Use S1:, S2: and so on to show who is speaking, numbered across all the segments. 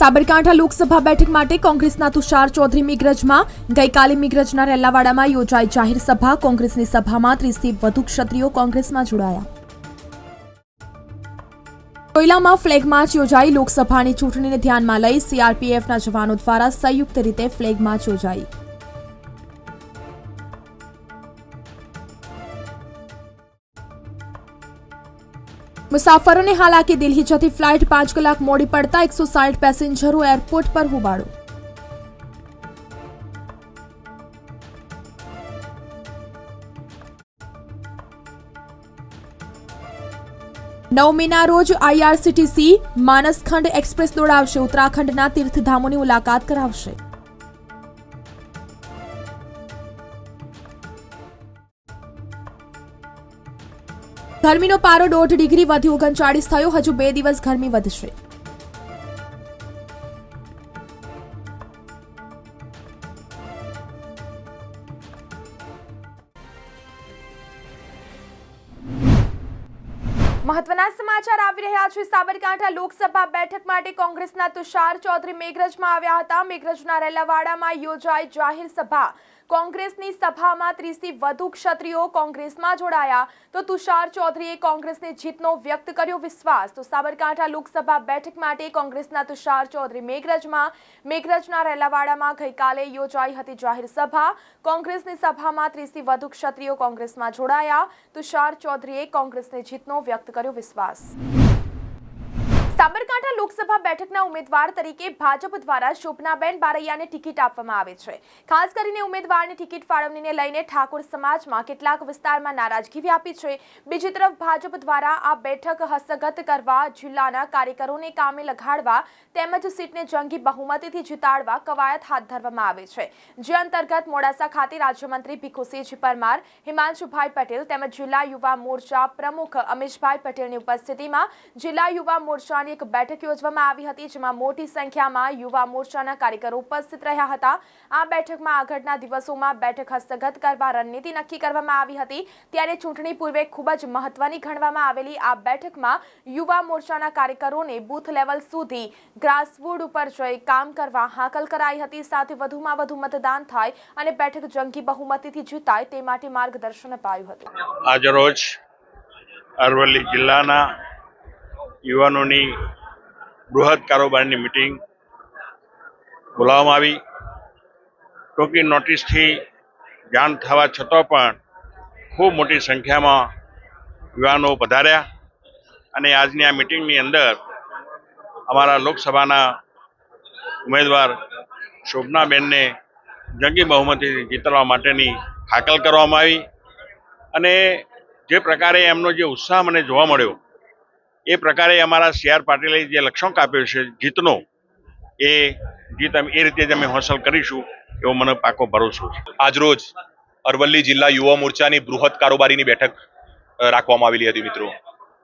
S1: સાબરકાંઠા લોકસભા બેઠક માટે કોંગ્રેસના તુષાર ચૌધરી મિગ્રજમાં ગઈકાલે મિગ્રજના રેલાવાડામાં યોજાઈ જાહેર સભા. કોંગ્રેસની સભામાં ત્રીસથી વધુ ક્ષત્રિયો કોંગ્રેસમાં જોડાયા. કોયલામાં ફ્લેગ માર્ચ યોજાઈ. લોકસભાની ચૂંટણીને ધ્યાનમાં લઈ સીઆરપીએફના જવાનો દ્વારા સંયુક્ત રીતે ફ્લેગ માર્ચ યોજાઈ. મુસાફરોને હાલાકી દિલ્હી જતી ફ્લાઇટ પાંચ કલાક મોડી પડતા એકસો સાઠ પેસેન્જરો એરપોર્ટ પર હોબાળો. નવમીના રોજ આઈઆરસીટીસી માનસખંડ એક્સપ્રેસ દોડાવશે. ઉત્તરાખંડના તીર્થધામોની મુલાકાત કરાવશે. ગરમીનો પારો દોઢ ડિગ્રી વધી ઓગણચાળીસ થયો. હજુ બે દિવસ ગરમી વધશે. મહત્વના સમાચાર આવી રહ્યા છે. સાબરકાંઠા લોકસભા બેઠક માટે કોંગ્રેસના તુષાર ચૌધરી મેઘરજમાં આવ્યા હતા. મેઘરજના રેલાવાડામાં યોજાઈ જાહેર સભા. કોંગ્રેસની સભામાં ત્રીસથી વધુ ક્ષત્રિયો કોંગ્રેસમાં જોડાયા. તો તુષાર ચૌધરીએ કોંગ્રેસની જીતનો વ્યક્ત કર્યો વિશ્વાસ. તો સાબરકાંઠા લોકસભા બેઠક માટે કોંગ્રેસના તુષાર ચૌધરી મેઘરજમાં, મેઘરજના રેલાવાડામાં ગઈકાલે યોજાઈ હતી જાહેર સભા. કોંગ્રેસની સભામાં ત્રીસથી વધુ ક્ષત્રિયો કોંગ્રેસમાં જોડાયા. તુષાર ચૌધરીએ કોંગ્રેસની જીતનો વ્યક્ત કર્યો વિશ્વાસ. સાબરકાંઠા લોકસભા બેઠકના ઉમેદવાર તરીકે ભાજપ દ્વારા શોભનાબેન બારૈયાને ટિકિટ આપવામાં આવે છે. ખાસ કરીને ઉમેદવારની ટિકિટ ફાળવણીને લઈને ઠાકોર સમાજમાં કેટલાક વિસ્તારમાં નારાજગી વ્યાપી છે. બીજી તરફ ભાજપ દ્વારા આ બેઠક હસ્તગત કરવા, જિલ્લાના કાર્યકરોને કામે લગાડવા તેમજ સીટને જંગી બહુમતીથી જીતાડવા કવાયત હાથ ધરવામાં આવે છે. જે અંતર્ગત મોડાસા ખાતે રાજ્યમંત્રી ભીખુસિંહજી પરમાર, હિમાંશુભાઈ પટેલ તેમજ જિલ્લા યુવા મોરચા પ્રમુખ અમિશભાઈ પટેલની ઉપસ્થિતિમાં જિલ્લા યુવા મોરચાની એક બેઠક યોજવામાં આવી હતી, જેમાં મોટી સંખ્યામાં યુવા મોરચાના કાર્યકરો ઉપસ્થિત રહ્યા હતા. આ બેઠકમાં આગળના દિવસોમાં બેઠક હસ્તગત કરવા રણનીતિ નક્કી કરવામાં આવી હતી. ત્યારે ચૂંટણી પૂર્વે ખૂબ જ મહત્વની ગણવામાં આવેલી આ બેઠકમાં યુવા મોરચાના કાર્યકરોને બૂથ લેવલ સુધી ગ્રાસવુડ ઉપર જઈ કામ કરવા હાકલ કરાઈ હતી. સાથે વધુમાં વધુ મતદાન થાય અને બેઠક જંગી બહુમતીથી જીતાય તે માટે માર્ગદર્શન અપાયું હતું.
S2: આજરોજ અરવલ્લી જિલ્લાના યુવાનોની બૃહદ કારોબારની મિટિંગ બોલાવવામાં આવી. ટૂંકી નોટિસથી જાણ થવા છતાં પણ ખૂબ મોટી સંખ્યામાં યુવાનો પધાર્યા અને આજની આ મિટિંગની અંદર અમારા લોકસભાના ઉમેદવાર શોભનાબેનને જંગી બહુમતી જીતવા માટેની હાકલ કરવામાં આવી અને જે પ્રકારે એમનો જે ઉત્સાહ મને જોવા મળ્યો એ પ્રકારે અમારા સી આર પાટીલે જે લક્ષ્યાંક આપ્યો છે, જીતનો, એ જીત એ રીતે જ અમે હાંસલ કરીશું એવો મને પાકો ભરોસો છે.
S3: આજરોજ અરવલ્લી જિલ્લા યુવા મોરચાની બૃહદ કારોબારીની બેઠક રાખવામાં આવેલી હતી મિત્રો.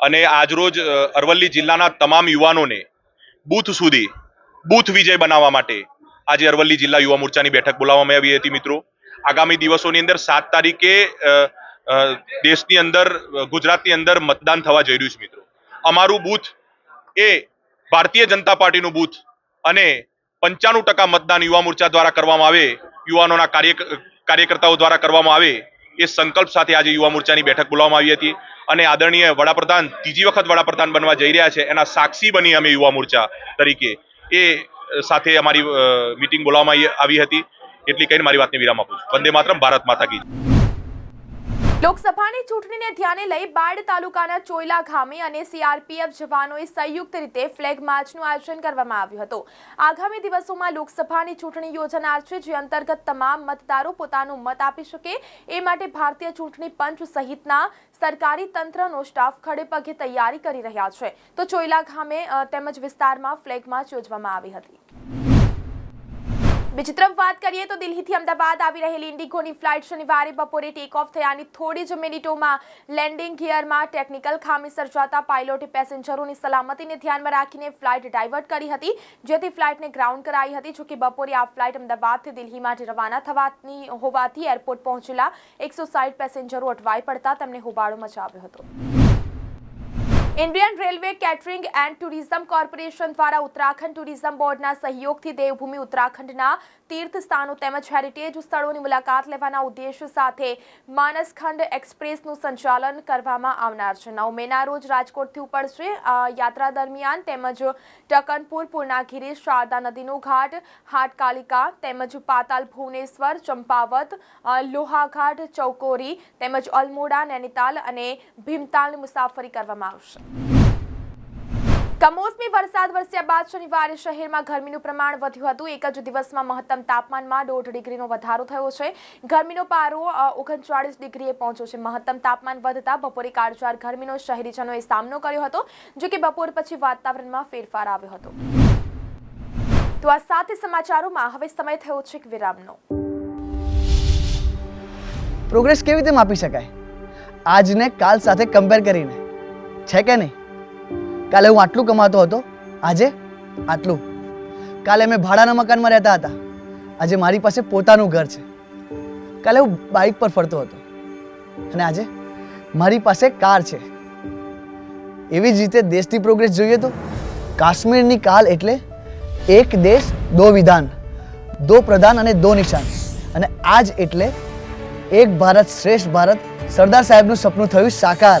S3: અને આજરોજ અરવલ્લી જિલ્લાના તમામ યુવાનોને બૂથ સુધી બૂથ વિજય બનાવવા માટે આજે અરવલ્લી જિલ્લા યુવા મોરચાની બેઠક બોલાવવામાં આવી હતી મિત્રો. આગામી દિવસોની અંદર સાત તારીખે દેશની અંદર, ગુજરાતની અંદર મતદાન થવા જઈ રહ્યું છે મિત્રો. અમારું બૂથ એ ભારતીય જનતા પાર્ટીનું બૂથ અને પંચાણું ટકા મતદાન યુવા મોરચા દ્વારા કરવામાં આવે, યુવાનોના કાર્ય કાર્યકર્તાઓ દ્વારા કરવામાં આવે, એ સંકલ્પ સાથે આજે યુવા મોરચાની બેઠક બોલાવવામાં આવી હતી. અને આદરણીય વડાપ્રધાન, ત્રીજી વખત વડાપ્રધાન બનવા જઈ રહ્યા છે, એના સાક્ષી બની અમે યુવા મોરચા તરીકે. એ સાથે અમારી મીટિંગ બોલાવવામાં આવી- હતી. એટલી કહીને મારી વાતને વિરામ આપું છું. વંદે માતરમ, ભારત માતા કી.
S1: લોકસભાની ચૂંટણીને ધ્યાને લઈ બાડ તાલુકાના ચોયલા ગામે અને સીઆરપીએફ જવાનોએ સંયુક્ત રીતે ફ્લેગ માર્ચનું આયોજન કરવામાં આવ્યું હતું. આગામી દિવસોમાં લોકસભાની ચૂંટણી યોજાનાર છે, જે અંતર્ગત તમામ મતદારો પોતાનું મત આપી શકે. એ માટે ભારતીય ચૂંટણી પંચ સહિતના સરકારી તંત્રનો સ્ટાફ ખડે પગે તૈયારી કરી રહ્યા છે. તો ચોયલા ગામે તેમજ વિસ્તારમાં ફ્લેગ માર્ચ યોજવામાં આવી હતી. બીજી તરફ વાત કરીએ તો દિલ્હીથી અમદાવાદ આવી રહેલી ઇન્ડિગોની ફ્લાઇટ શનિવારે બપોરે ટેક ઓફ થયાની થોડી જ મિનિટોમાં લેન્ડિંગ ગિયરમાં ટેકનિકલ ખામી સર્જાતા પાયલોટે પેસેન્જરોની સલામતીને ધ્યાનમાં રાખીને ફ્લાઇટ ડાયવર્ટ કરી હતી, જેથી ફ્લાઇટને ગ્રાઉન્ડ કરાઈ હતી, જોકે બપોરે આ ફ્લાઇટ અમદાવાદથી દિલ્હી માટે રવાના થવાની હોવાથી એરપોર્ટ પહોંચેલા એકસો સાઠ પેસેન્જરો અટવાઈ પડતા તેમને હોબાળો મચાવ્યો હતો. Indian railway catering and tourism corporation દ્વારા ઉત્તરાખંડ ટુરિઝમ બોર્ડના સહયોગથી દેવભૂમિ ઉત્તરાખંડના તીર્થ સ્થાનો તેમજ હેરિટેજ સ્થળોની મુલાકાત લેવાના ઉદ્દેશ સાથે માનસખંડ એક્સપ્રેસનું સંચાલન કરવામાં આવનાર છે. નવ મેના રોજ રાજકોટથી ઉપડશે યાત્રા દરમિયાન તેમજ ટકનપુર, પૂર્ણાગીરી, શારદા નદીનો ઘાટ, હાટકાલિકા તેમજ પાતાલ, ભુવનેશ્વર, ચંપાવત લોહાઘાટ, ચૌકોરી તેમજ અલમોડા, નૈનીતાલ અને ભીમતાલની મુસાફરી કરવામાં આવશે. કમોસમી વરસાદ વરસ્યા બાદ શનિવારે શહેરમાં ગરમીનું પ્રમાણ વધ્યું હતું. એક જ દિવસમાં મહત્તમ તાપમાનમાં દોઢ ડિગ્રીનો વધારો થયો છે. ગરમીનો પારો ઓગણચાળીસ ડિગ્રીએ પહોંચ્યો છે. મહત્તમ તાપમાન વધતા બપોરે કાળઝાળ ગરમીનો શહેરીજનોએ સામનો કર્યો હતો જો કે બપોર પછી વાતાવરણમાં ફેરફાર આવ્યો હતો. તો આ સાથે સમાચારોમાં હવે સમય થયો છે વિરામનો.
S4: પ્રોગ્રેસ કેવી રીતે માપી શકાય? આજને કાલ સાથે કમ્પેર કરીને. છે કે નહીં? કાલે હું આટલું કમાતો હતો, આજે આટલું. કાલે મેં ભાડાના મકાનમાં રહેતા હતા, આજે મારી પાસે પોતાનું ઘર છે. કાલે હું બાઇક પર ફરતો હતો, અને આજે મારી પાસે કાર છે. એવી જ રીતે દેશની પ્રોગ્રેસ જોઈએ તો, કાશ્મીરની કાલ એટલે એક દેશ, દો વિધાન, દો પ્રધાન અને દો નિશાન. અને આજ એટલે એક ભારત શ્રેષ્ઠ ભારત સરદાર સાહેબનું સપનું થયું સાકાર.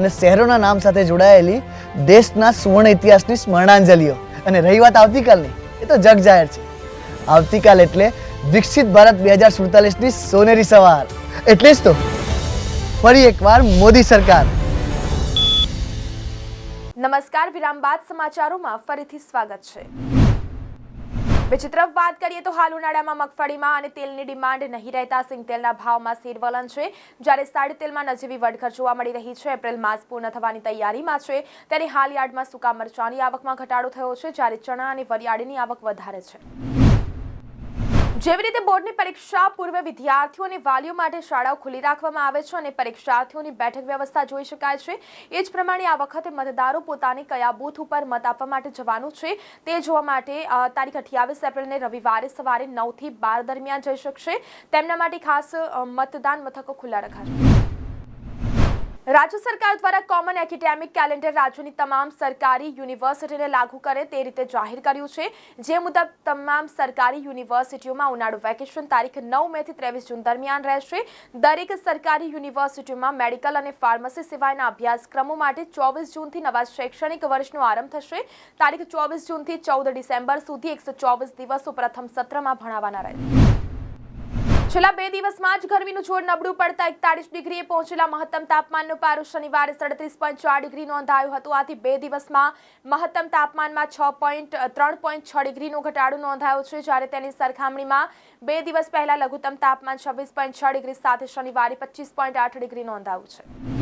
S4: અને શહેરોના નામ સાથે જોડાયેલી દેશના સુવર્ણ ઇતિહાસની સ્મરણાંજલિઓ. અને રહી વાત આવતીકાલની, એ તો જગ જાહેર છે. આવતીકાલ એટલે વિકસિત ભારત બે હજાર સુડતાલીસની સોનેરી સવાર. એટલે જ તો. ફરી એકવાર મોદી સરકાર.
S1: નમસ્કાર, વિરામ બાદ સમાચારોમાં ફરીથી સ્વાગત છે. બીજી તરફ વાત કરીએ તો હાલ ઉનાળામાં મગફળીમાં અને તેલની ડિમાન્ડ નહીં રહેતા સિંગ તેલના ભાવમાં સ્થિરવલન છે. જ્યારે સાડી તેલમાં નજીવી વધઘટ જોવા મળી રહી છે, એપ્રિલ માસ પૂર્ણ થવાની તૈયારીમાં છે. ત્યારે હાલ યાર્ડમાં સૂકા મરચાની આવકમાં ઘટાડો થયો છે, જ્યારે ચણા અને વરિયાળીની આવક વધારે છે. જેવી રીતે બોર્ડની પરીક્ષા પૂર્વે વિદ્યાર્થીઓ અને વાલીઓ માટે શાળાઓ ખુલ્લી રાખવામાં આવે છે અને પરીક્ષાર્થીઓની બેઠક વ્યવસ્થા જોઈ શકાય છે, એ જ પ્રમાણે આ વખતે મતદારો પોતાને કયા બૂથ ઉપર મત આપવા માટે જવાનું છે, તે જોવા માટે તારીખ અઠ્યાવીસ એપ્રિલને રવિવારે સવારે નવથી બાર દરમિયાન જઈ શકશે. તેમના માટે ખાસ મતદાન મથકો ખુલ્લા રખાશે. રાજ્ય સરકાર દ્વારા કોમન એકેડેમિક કેલેન્ડર રાજ્યની તમામ સરકારી યુનિવર્સિટીને લાગુ કરે તે રીતે જાહેર કર્યું છે. જે મુજબ તમામ સરકારી યુનિવર્સિટીઓમાં ઉનાળુ વેકેશન તારીખ નવ મે થી ત્રેવીસ જૂન દરમિયાન રહેશે. દરેક સરકારી યુનિવર્સિટીઓમાં મેડિકલ અને ફાર્મસી સિવાયના અભ્યાસક્રમો માટે ચોવીસ જૂનથી નવા શૈક્ષણિક વર્ષનો આરંભ થશે. તારીખ ચોવીસ જૂનથી ચૌદ ડિસેમ્બર સુધી એકસો દિવસો પ્રથમ સત્રમાં ભણાવવાના રહેશે. છેલ્લા બે દિવસમાં જ ગરમીનું જોર નબળું પડતા એકતાળીસ ડિગ્રીએ પહોંચેલા મહત્તમ તાપમાનનો પારો શનિવારે સડત્રીસ પોઈન્ટ ચાર ડિગ્રી નોંધાયો હતો. આથી બે દિવસમાં મહત્તમ તાપમાનમાં છ પોઈન્ટ ત્રણ પોઈન્ટ છ ડિગ્રીનો ઘટાડો નોંધાયો છે. જ્યારે તેની સરખામણીમાં બે દિવસ પહેલા લઘુત્તમ તાપમાન છવ્વીસ પોઈન્ટ છ ડિગ્રી સાથે શનિવારે પચીસ પોઈન્ટ આઠ ડિગ્રી નોંધાયું છે.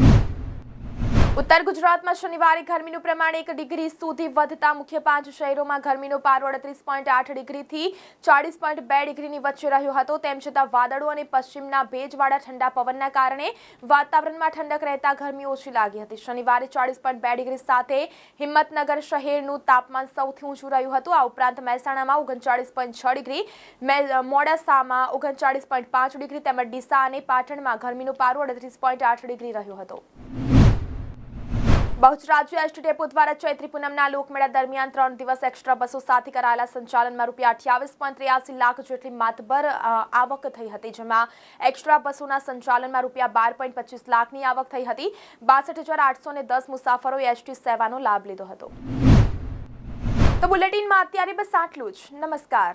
S1: ઉત્તર ગુજરાતમાં શનિવારે ગરમીનું પ્રમાણ એક ડિગ્રી સુધી વધતા મુખ્ય પાંચ શહેરોમાં ગરમીનો પારો અડત્રીસ પોઈન્ટ આઠ ડિગ્રીથી ચાળીસ પોઈન્ટ બે ડિગ્રીની વચ્ચે રહ્યો હતો. તેમ છતાં વાદળો અને પશ્ચિમના ભેજવાળા ઠંડા પવનના કારણે વાતાવરણમાં ઠંડક રહેતા ગરમી ઓછી લાગી હતી. શનિવારે ચાળીસ પોઈન્ટ બે ડિગ્રી સાથે હિંમતનગર શહેરનું તાપમાન સૌથી ઊંચું રહ્યું હતું. આ ઉપરાંત મહેસાણામાં ઓગણચાળીસ પોઈન્ટ છ ડિગ્રી મોડાસામાં ઓગણચાળીસ પોઈન્ટ પાંચ ડિગ્રી તેમજ ડીસા અને પાટણમાં ગરમીનો પારો અડત્રીસ પોઈન્ટ આઠ ડિગ્રી રહ્યો હતો. બહુચરાજ્ય એસટી ડેપો દ્વારા ચૈત્રી પૂનમના લોકમેળા દરમિયાન ત્રણ દિવસ એક્સ્ટ્રા બસો સાથે કરાયેલા સંચાલનમાં રૂપિયા અઠ્યાવીસ પોઈન્ટ ત્રેયાસી લાખ જેટલી માતબર આવક થઈ હતી, જેમાં એક્સ્ટ્રા બસોના સંચાલનમાં રૂપિયા બાર પોઈન્ટ પચીસ લાખની આવક થઈ હતી. બાસઠ હજાર આઠસો ને દસ મુસાફરોએ એસટી સેવાનો લાભ લીધો હતો. તો બુલેટિનમાં અત્યારે બસ આટલું જ. નમસ્કાર.